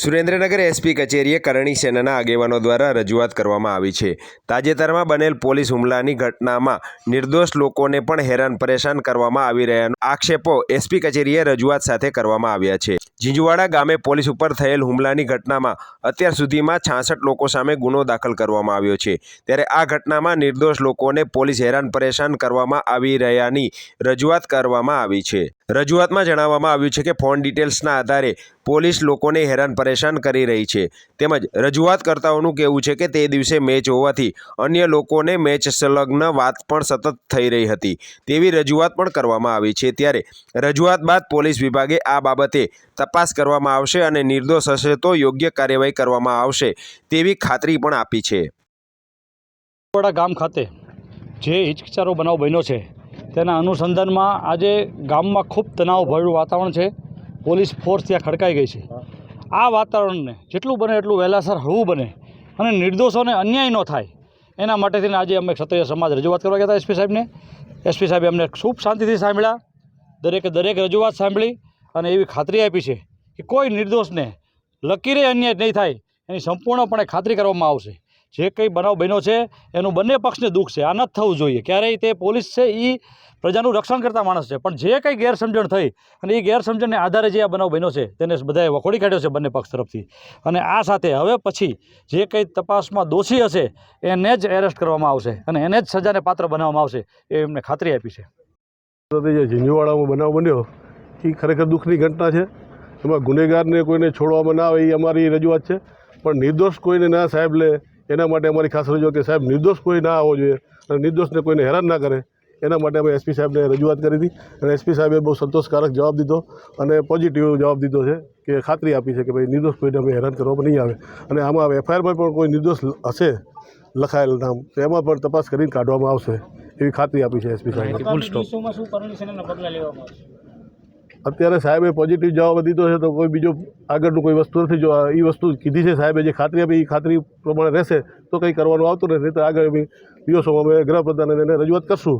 Surendranagar SP કચેરીએ કરણી સેનાના આગેવાનો દ્વારા રજૂઆત કરવામાં આવી છે. તાજેતરમાં બનેલ પોલીસ હુમલાની ઘટનામાં નિર્દોષ લોકોને પણ હેરાન પરેશાન કરવામાં આવી રહ્યાનો આક્ષેપો એસપી કચેરીએ રજૂઆત સાથે કરવામાં આવ્યા છે. ઝીંઝુવાડા ગામે પોલીસ ઉપર થયેલ હુમલાની ઘટનામાં અત્યાર સુધીમાં છાસઠ લોકો સામે ગુનો દાખલ કરવામાં આવ્યો છે. ત્યારે આ ઘટનામાં નિર્દોષ લોકોને પોલીસ હેરાન પરેશાન કરવામાં આવી રહ્યાની રજૂઆત કરવામાં આવી છે. રજૂઆતમાં જણાવવામાં આવ્યું છે કે ફોન ડિટેલ્સના આધારે પોલીસ લોકોને હેરાન પરેશાન કરી રહી છે. તેમજ રજૂઆતકર્તાઓનું કહેવું છે કે તે દિવસે મેચ હોવાથી અન્ય લોકોને મેચ સંલગ્ન વાત પણ સતત થઈ રહી હતી. તેવી રજૂઆત પણ કરવામાં આવી છે. ત્યારે રજૂઆત બાદ પોલીસ વિભાગે આ બાબતે તપાસ કરવામાં આવશે અને નિર્દોષ હશે તો યોગ્ય કાર્યવાહી કરવામાં આવશે તેવી ખાતરી પણ આપી છે. ગામ ખાતે જે હિચકિચારો બનાવ બન્યો છે તેના અનુસંધાનમાં આજે ગામમાં ખૂબ તણાવભર્યું વાતાવરણ છે. પોલીસ ફોર્સ ત્યાં ખડકાઈ ગઈ છે. આ વાતાવરણને જેટલું બને એટલું વહેલાસર હળવું બને અને નિર્દોષોને અન્યાય ન થાય. એના માટે થઈને આજે અમે ક્ષત્રિય સમાજ રજૂઆત કરવા ગયા હતા એસપી સાહેબને. એસપી સાહેબે અમને ખૂબ શાંતિથી સાંભળ્યા. દરેકે દરેક રજૂઆત સાંભળી અને એવી ખાતરી આપી છે કે કોઈ નિર્દોષને લકીરે અન્યાય નહીં થાય. એની સંપૂર્ણપણે ખાતરી કરવામાં આવશે. જે કંઈ બનાવ બન્યો છે, એનું બંને પક્ષને દુઃખ છે. આ ન થવું જોઈએ. ક્યારેય તે પોલીસ છે એ પ્રજાનું રક્ષણ કરતા માણસ છે. પણ જે કંઈ ગેરસમજણ થઈ અને એ ગેરસમજણને આધારે જે આ બનાવ બન્યો છે, તેને બધાએ વખોડી કાઢ્યો છે બંને પક્ષ તરફથી. અને આ સાથે હવે પછી જે કંઈ તપાસમાં દોષી હશે, એને જ એરેસ્ટ કરવામાં આવશે અને એને જ સજાને પાત્ર બનાવવામાં આવશે, એ એમને ખાતરી આપી છે. જે ઝીંઝુવાડામાં બનાવ બન્યો એ ખરેખર દુઃખની ઘટના છે. એમાં ગુનેગારને કોઈને છોડવામાં ના આવે એ અમારી રજૂઆત છે. પણ નિર્દોષ કોઈને ના સાહેબ લે એના માટે અમારી ખાસ રજૂઆત કે સાહેબ નિર્દોષ કોઈ ના આવવો જોઈએ અને નિર્દોષને કોઈને હેરાન ના કરે. એના માટે અમે એસપી સાહેબને રજૂઆત કરી હતી અને એસપી સાહેબે બહુ સંતોષકારક જવાબ દીધો અને પોઝિટિવ જવાબ દીધો છે કે ખાતરી આપી છે કે ભાઈ નિર્દોષ કોઈને અમે હેરાન કરવામાં નહીં આવે. અને આમાં એફઆઈઆરમાં પણ કોઈ નિર્દોષ હશે લખાયેલ નામ તો એમાં પણ તપાસ કરીને કાઢવામાં આવશે એવી ખાતરી આપી છે એસપી સાહેબ ફૂલ સ્ટોપ અત્યારે સાહેબે પોઝિટિવ જવાબ દીધો છે, તો કોઈ બીજો આગળનું કોઈ વસ્તુ નથી, જો એ વસ્તુ કીધી છે સાહેબે, જે ખાતરી આપી એ ખાતરી પ્રમાણે રહેશે, તો કંઈ કરવાનું આવતું નથી તો આગળ બી દિવસોમાં અમે ગૃહપ્રધાન એને રજૂઆત કરશું.